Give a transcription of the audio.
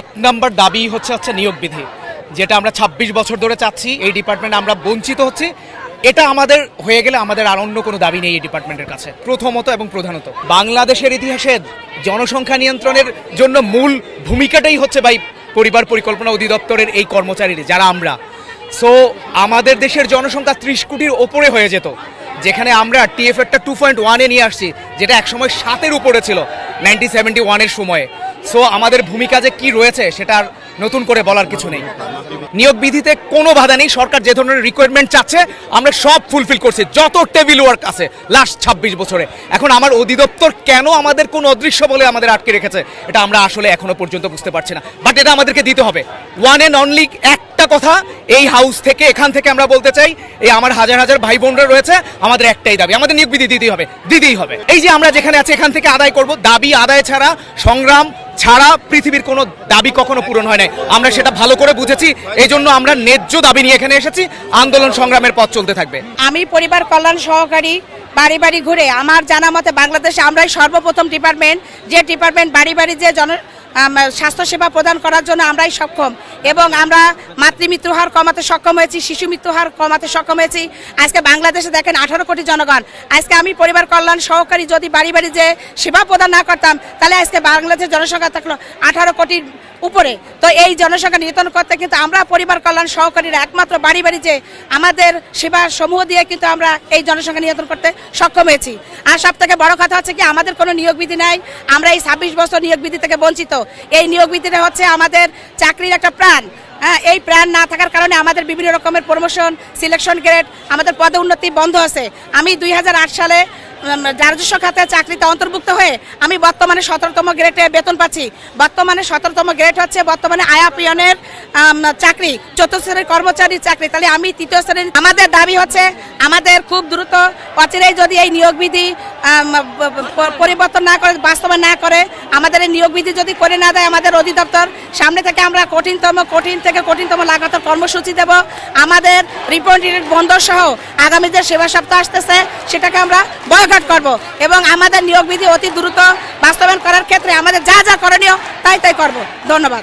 এক নম্বর দাবি হচ্ছে হচ্ছে নিয়োগ বিধি, যেটা আমরা ২৬ বছর ধরে চাচ্ছি, এই ডিপার্টমেন্টে আমরা বঞ্চিত হচ্ছি। এটা আমাদের হয়ে গেলে আমাদের আর অন্য কোনো দাবি নেই এই ডিপার্টমেন্টের কাছে, প্রথমত এবং প্রধানত। বাংলাদেশের ইতিহাসে জনসংখ্যা নিয়ন্ত্রণের জন্য মূল ভূমিকাটাই হচ্ছে ভাই পরিবার পরিকল্পনা অধিদপ্তরের এই কর্মচারীর, যারা আমরা। সো আমাদের দেশের জনসংখ্যা ত্রিশ কোটির ওপরে হয়ে যেত, যেখানে আমরা টিএফএরটা টু পয়েন্ট ওয়ানে নিয়ে আসছি, যেটা একসময় সাতের উপরে ছিল নাইনটিন সেভেন্টি ওয়ানের সময়ে। সো আমাদের ভূমিকা যে কি রয়েছে সেটা আর নতুন করে বলার কিছু নেই। নিয়োগ বিধিতে কোনো বাধা নেই, সরকার যে ধরনের রিকোয়ারমেন্ট চাচ্ছে, আমরা সব ফুলফিল করছি। যত টেবিল ওয়ার্ক আছে লাস্ট ছাব্বিশ বছরে। এখন আমার অধিদপ্তর কেন আমাদের কোন অদৃশ্য বলে আমাদের আটকে রেখেছে, এটা আমরা আসলে এখনও পর্যন্ত বুঝতে পারছি না। বাট এটা আমাদেরকে দিতে হবে। ওয়ান অ্যান্ড অনলি একটা কথা, এই হাউস থেকে, এখান থেকে আমরা বলতে চাই, এই আমার হাজার হাজার ভাই বোনরা রয়েছে, আমাদের একটাই দাবি। আমাদের নিয়োগ বিধি দিতেই হবে। দিতেই হবে। এই যে আমরা যেখানে আছি, এখান থেকে আদায় করব। দাবি আদায় ছাড়া সংগ্রাম ছাড়া পৃথিবীর কোনো দাবি কখনো পূরণ হয় নাই। আমরা সেটা ভালো করে বুঝেছি এই জন্য আমরা ন্যায্য দাবি নিয়ে এখানে এসেছি। আন্দোলন সংগ্রামের পথ চলতে থাকবে। আমি পরিবার কল্যাণ সহকারী, বাড়ি বাড়ি ঘুরে আমার জানা মতে বাংলাদেশে আমরাই সর্বপ্রথম ডিপার্টমেন্ট যে ডিপার্টমেন্ট বাড়ি বাড়ি যে জন স্বাস্থ্যসেবা প্রদান করার জন্য আমরাই সক্ষম। এবং আমরা মাতৃমৃত্যু হার কমাতে সক্ষম হয়েছি, শিশু মৃত্যু হার কমাতে সক্ষম হয়েছি। আজকে বাংলাদেশে দেখেন আঠারো কোটি জনগণ। আজকে আমি পরিবার কল্যাণ সহকারী যদি বাড়ি বাড়ি যে সেবা প্রদান না করতাম, তাহলে আজকে বাংলাদেশের জনসংখ্যা থাকল আঠারো কোটির উপরে। তো এই জনসংখ্যা নিয়ন্ত্রণ করতে কিন্তু আমরা পরিবার কল্যাণ সহকারীরা একমাত্র বাড়ি বাড়ি যে আমাদের সেবা সমূহ দিয়ে কিন্তু আমরা এই জনসংখ্যা নিয়ন্ত্রণ করতে সক্ষম হয়েছি। আর সব থেকে বড় কথা হচ্ছে কি, আমাদের কোনো নিয়োগ বিধি নাই। আমরা এই ছাব্বিশ বছর নিয়োগ বিধি থেকে বঞ্চিত। এই নিয়োগ বিধিটা হচ্ছে আমাদের চাকরির একটা প্রাণ। হ্যাঁ এই প্রাণ না থাকার কারণে আমাদের বিভিন্ন রকমের প্রমোশন সিলেকশন গ্রেড আমাদের পদে উন্নতি বন্ধ আছে। আমি দুই হাজার আট সালে রাজস্ব খাতে চাকরিতে অন্তর্ভুক্ত হয়ে আমি বর্তমানে সতেরোতম গ্রেডে বেতন পাচ্ছি। বর্তমানে সতেরোতম গ্রেড হচ্ছে বর্তমানে আয়া পিয়নের চাকরি, চতুর্থ শ্রেণির কর্মচারীর চাকরি। তাহলে আমি তৃতীয় শ্রেণির আমাদের দাবি হচ্ছে আমাদের খুব দ্রুত, অচিরেই যদি এই নিয়োগ বিধি পরিবর্তন না করে, বাস্তবায়ন না করে, আমাদের নিয়োগ বিধি যদি করে না দেয় আমাদের অধিদপ্তর, সামনে থেকে আমরা কঠিনতম, কঠিন থেকে কঠিনতম লাগাতার কর্মসূচি দেব। আমাদের রিপোর্টের বন্ধ সহ আগামী যে সেবা সপ্তাহ আসতেছে, সেটাকে আমরা বয়কট করব এবং আমাদের নিয়োগ বিধি অতি দ্রুত বাস্তবায়ন করার ক্ষেত্রে আমাদের যা যা করণীয়, তাই তাই করব। ধন্যবাদ।